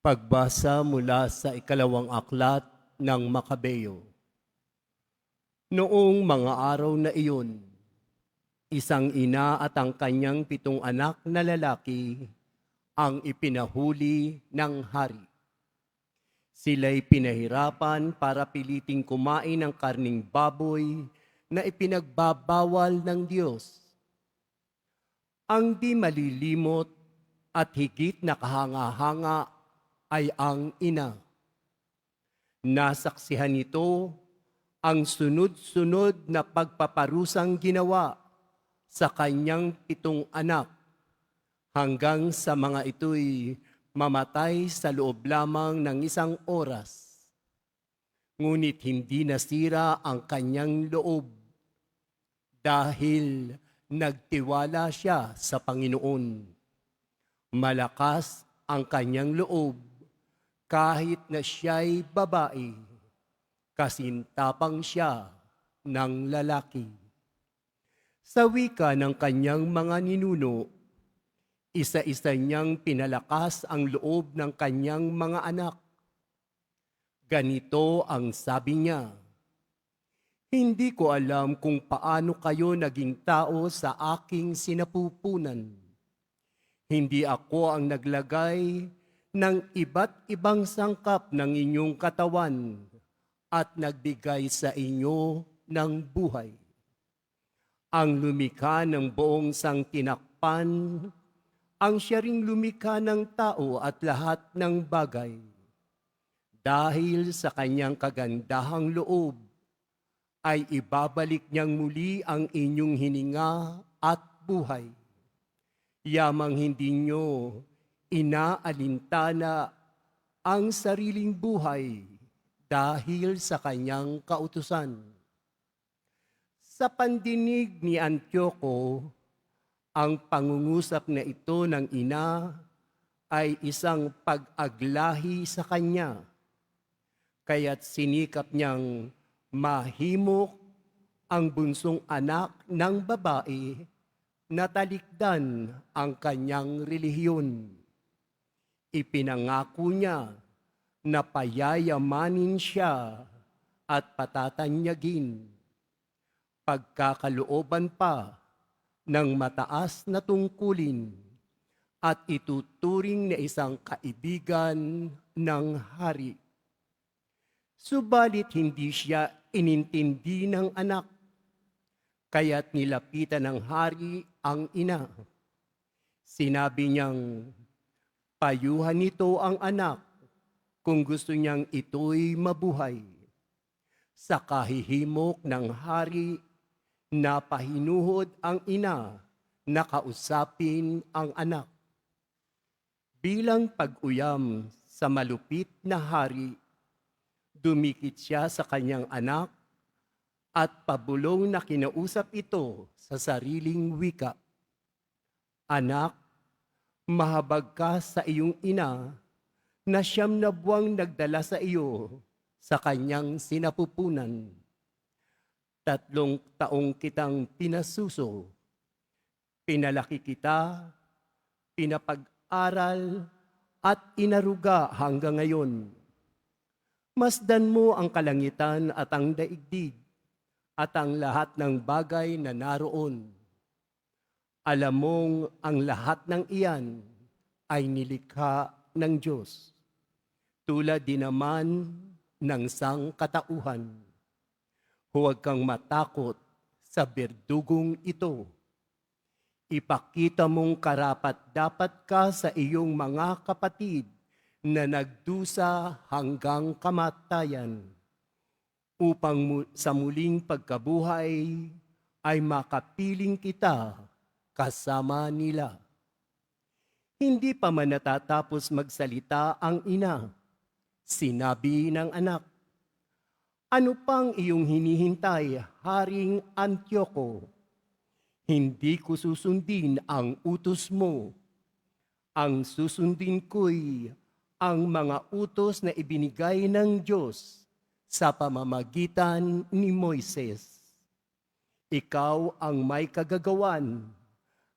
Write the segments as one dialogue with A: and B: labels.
A: Pagbasa mula sa ikalawang aklat ng Makabeyo. Noong mga araw na iyon, isang ina at ang kanyang pitong anak na lalaki ang ipinahuli ng hari. Sila'y pinahirapan para piliting kumain ng karning baboy na ipinagbabawal ng Diyos. Ang di malilimot at higit na kahanga-hanga ay ang ina. Nasaksihan nito ang sunod-sunod na pagpaparusang ginawa sa kanyang pitong anak hanggang sa mga ito'y mamatay sa loob lamang ng isang oras. Ngunit hindi nasira ang kanyang loob dahil nagtiwala siya sa Panginoon. Malakas ang kanyang loob kahit na siya'y babae, kasintapang siya ng lalaki. Sa wika ng kanyang mga ninuno, isa-isa niyang pinalakas ang loob ng kanyang mga anak. Ganito ang sabi niya, Hindi ko alam kung paano kayo naging tao sa aking sinapupunan. Hindi ako ang naglagay ng iba't ibang sangkap ng inyong katawan at nagbigay sa inyo ng buhay. Ang lumikha ng buong sang tinakpan, ang siya ring lumikha ng tao at lahat ng bagay. Dahil sa kanyang kagandahang loob, ay ibabalik niyang muli ang inyong hininga at buhay. Yamang hindi nyo inaalintana ang sariling buhay dahil sa kanyang kautusan. Sa pandinig ni Antioco, ang pangungusap na ito ng ina ay isang pag-aglahi sa kanya. Kaya't sinikap niyang mahimok ang bunsong anak ng babae na talikdan ang kanyang relihiyon. Ipinangako niya na payayamanin siya at patatanyagin. Pagkakalooban pa ng mataas na tungkulin at ituturing na isang kaibigan ng hari. Subalit hindi siya inintindi ng anak, kaya't nilapitan ng hari ang ina. Sinabi niyang, payuhan nito ang anak kung gusto niyang ito'y mabuhay. Sa kahihimok ng hari, napahinuhod ang ina na kausapin ang anak. Bilang pag-uyam sa malupit na hari, dumikit siya sa kanyang anak at pabulong na kinausap ito sa sariling wika. Anak, mahabag ka sa iyong ina na siyam na buwang nagdala sa iyo sa kanyang sinapupunan. Tatlong taong kitang pinasuso, pinalaki kita, pinapag-aral, at inaruga hanggang ngayon. Masdan mo ang kalangitan at ang daigdig at ang lahat ng bagay na naroon. Alam mong ang lahat ng iyan ay nilikha ng Diyos. Tulad din naman ng sangkatauhan. Huwag kang matakot sa berdugong ito. Ipakita mong karapat dapat ka sa iyong mga kapatid na nagdusa hanggang kamatayan upang sa muling pagkabuhay ay makapiling kita kasama nila. Hindi pa man natatapos magsalita ang ina. Sinabi ng anak, Ano pang iyong hinihintay, Haring Antioco? Hindi ko susundin ang utos mo. Ang susundin ko'y ang mga utos na ibinigay ng Diyos sa pamamagitan ni Moises. Ikaw ang may kagagawan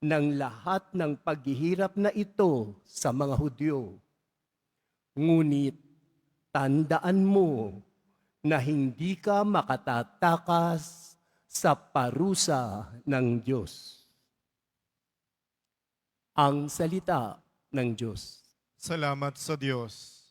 A: ng lahat ng paghihirap na ito sa mga Hudyo. Ngunit tandaan mo na hindi ka makatatakas sa parusa ng Diyos. Ang salita ng Diyos.
B: Salamat sa Diyos.